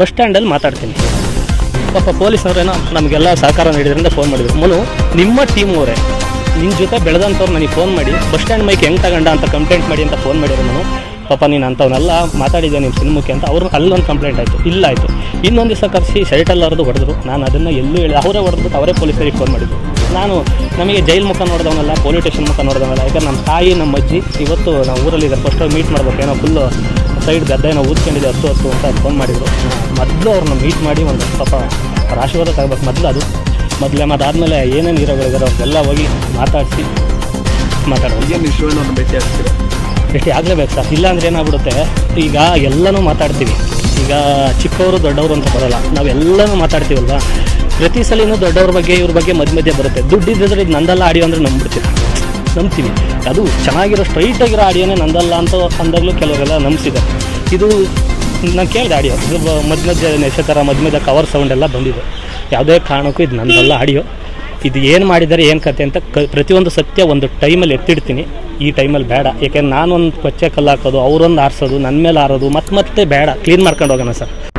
Bus ಸ್ಟ್ಯಾಂಡಲ್ಲಿ ಮಾತಾಡ್ತೀನಿ. ಪಾಪ ಪೊಲೀಸ್ನವರೇನೋ ನಮಗೆಲ್ಲ ಸಹಕಾರ ನೀಡಿದ್ರಿಂದ ಫೋನ್ ಮಾಡಿದ್ರು. ಮನು, ನಿಮ್ಮ ಟೀಮ್ ಅವರೇ ನಿನ್ನ ಜೊತೆ ಬೆಳೆದಂಥವ್ರು ನನಗೆ ಫೋನ್ ಮಾಡಿ, ಬಸ್ ಸ್ಟ್ಯಾಂಡ್ ಮೈಕ್ ಹೆಂಗೆ ತಗೊಂಡ ಅಂತ ಕಂಪ್ಲೇಂಟ್ ಮಾಡಿ ಅಂತ ಫೋನ್ ಮಾಡಿದ್ರು ನಾನು ಪಾಪ ನೀನು ಅಂಥವನ್ನೆಲ್ಲ ಮಾತಾಡಿದ್ದೆ ನಿಮ್ಮ ಸಿನಿಮಕ್ಕೆ ಅಂತ ಅವ್ರು ಅಲ್ಲೊಂದು ಕಂಪ್ಲೇಂಟ್ ಆಯಿತು. ಇಲ್ಲ ಆಯಿತು. ಇನ್ನೊಂದು ದಿವಸ ಕರೆಸಿ ಶರ್ಟಲ್ಲಿ ಹರಿದು ಹೊಡೆದ್ರು. ನಾನು ಅದನ್ನು ಎಲ್ಲೂ ಹೇಳಿ, ಅವರೇ ಹೊಡೆದ್ಬಿಟ್ಟು ಅವರೇ ಪೊಲೀಸರಿಗೆ ಫೋನ್ ಮಾಡಿದ್ರು. ನಾನು ನಮಗೆ ಜೈಲ್ ಮುಖ ನೋಡಿದವನಲ್ಲ ಪೊಲೀಸ್ ಸ್ಟೇಷನ್ ಮುಖ ನೋಡಿದವನಲ್ಲ, ಯಾಕಂದ್ರೆ ನಮ್ಮ ತಾಯಿ ನಮ್ಮ ಅಜ್ಜಿ ಇವತ್ತು ನಾವು ಊರಲ್ಲಿ ಫಸ್ಟ್ ಮೀಟ್ ಮಾಡಬೇಕು ಏನೋ ಫುಲ್ಲು ಸೈಡ್ ಗದ್ದೆ ಏನೋ ಊದ್ಕೊಂಡಿದೆ ಹತ್ತು ಹತ್ತು ಅಂತ ಫೋನ್ ಮಾಡಿದರು. ಮೊದಲು ಅವ್ರನ್ನ ಮೀಟ್ ಮಾಡಿ ಒಂದು ಸ್ವಲ್ಪ ಅವ್ರ ಆಶೀರ್ವಾದ ತಗೋಬೇಕು ಮೊದಲು ಅದು. ಮೊದಲೇ ಅದಾದಮೇಲೆ ಏನೇನು ಹೀರೋಗಳಿದ್ದಾರೆ ಅವ್ರಿಗೆಲ್ಲ ಹೋಗಿ ಮಾತಾಡಿಸಿ ಮಾತಾಡೋದು. ಭೇಟಿ ಆಗ್ತೀರಾ? ಭೇಟಿ ಆಗಲೇಬೇಕು ಸರ್. ಇಲ್ಲ ಅಂದ್ರೆ ಏನಾಗ್ಬಿಡುತ್ತೆ ಈಗ ಎಲ್ಲನೂ ಮಾತಾಡ್ತೀವಿ. ಈಗ ಚಿಕ್ಕವರು ದೊಡ್ಡವರು ಅಂತ ಬರೋಲ್ಲ. ನಾವೆಲ್ಲನೂ ಮಾತಾಡ್ತೀವಲ್ವಾ? ಪ್ರತಿ ಸಲಿನೂ ದೊಡ್ಡವ್ರ ಬಗ್ಗೆ ಇವ್ರ ಬಗ್ಗೆ ಮಧ್ಯ ಮಧ್ಯೆ ಬರುತ್ತೆ. ದುಡ್ಡಿದ್ದರೆ ಇದು ನಂದಲ್ಲ ಆಡಿಯೋ ಅಂದರೆ ನಂಬಿಡ್ತೀವಿ ನಂಬ್ತೀವಿ. ಅದು ಚೆನ್ನಾಗಿರೋ ಸ್ಟ್ರೈಟಾಗಿರೋ ಆಡಿಯೋನೇ ನಂದಲ್ಲ ಅಂತ ಅಂದಾಗಲೂ ಕೆಲವರೆಲ್ಲ ನಂಬಿಸಿದೆ ಇದು ನಾನು ಕೇಳಿದೆ ಆಡಿಯೋ. ಇದು ಮಧ್ಯ ಮಧ್ಯ ಮಧ್ಯ ಥರ ಮಧ್ಯ ಕವರ್ ಸೌಂಡ್ ಎಲ್ಲ ಬಂದಿದೆ. ಯಾವುದೇ ಕಾರಣಕ್ಕೂ ಇದು ನಂದಲ್ಲ ಆಡಿಯೋ. ಇದು ಏನು ಮಾಡಿದ್ದಾರೆ, ಏನು ಕತೆ ಅಂತ ಕ ಪ್ರತಿಯೊಂದು ಸತ್ಯ ಒಂದು ಟೈಮಲ್ಲಿ ಎತ್ತಿಡ್ತೀನಿ. ಈ ಟೈಮಲ್ಲಿ ಬೇಡ. ಯಾಕೆಂದ್ರೆ ನಾನೊಂದು ಕೊಚ್ಚೆ ಕಲ್ಲು ಹಾಕೋದು, ಅವರೊಂದು ಆರಿಸೋದು ನನ್ನ ಮೇಲೆ ಆರೋದು, ಮತ್ತೆ ಮತ್ತೆ ಬೇಡ. ಕ್ಲೀನ್ ಮಾಡ್ಕೊಂಡು ಹೋಗೋಣ ಸರ್.